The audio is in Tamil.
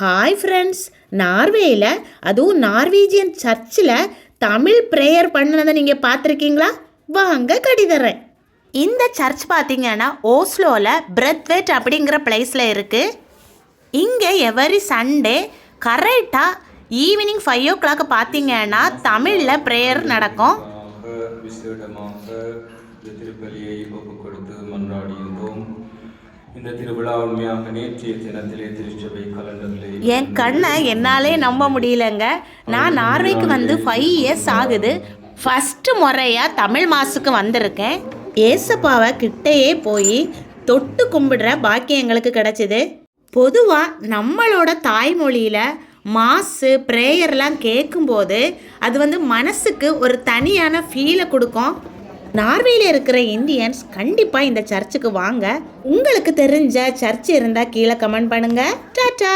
ஹாய் ஃப்ரெண்ட்ஸ் நார்வேயில் அதுவும் நார்வீஜியன் சர்ச்சில் தமிழ் ப்ரேயர் பண்ணதை நீங்கள் பார்த்துருக்கீங்களா? வாங்க கடிதரேன் இந்த சர்ச் பார்த்தீங்கன்னா ஓஸ்லோவில் பிரெத்வெட் அப்படிங்கிற பிளேஸில் இருக்குது இங்கே எவரி சண்டே கரெக்டாக ஈவினிங் ஃபைவ் ஓ கிளாக் பார்த்தீங்கன்னா தமிழில் ப்ரேயர் நடக்கும். என் கண்ணை என்னாலே நம்ப முடியலங்க. நான் நார்வேக்கு வந்து ஃபைவ் இயர்ஸ் ஆகுது. ஃபஸ்ட்டு முறையாக தமிழ் மாசுக்கு வந்திருக்கேன். ஏசப்பாவை கிட்டேயே போய் தொட்டு கும்பிடுற பாக்கியம் எங்களுக்கு கிடச்சிது. பொதுவாக நம்மளோட தாய்மொழியில் மாசு ப்ரேயர்லாம் கேட்கும்போது அது வந்து மனசுக்கு ஒரு தனியான ஃபீலை கொடுக்கும். நார்வேல இருக்கிற இந்தியன்ஸ் கண்டிப்பாக இந்த சர்ச்சுக்கு வாங்க. உங்களுக்கு தெரிஞ்ச சர்ச் இருந்தால் கீழே கமெண்ட் பண்ணுங்க. டாட்டா!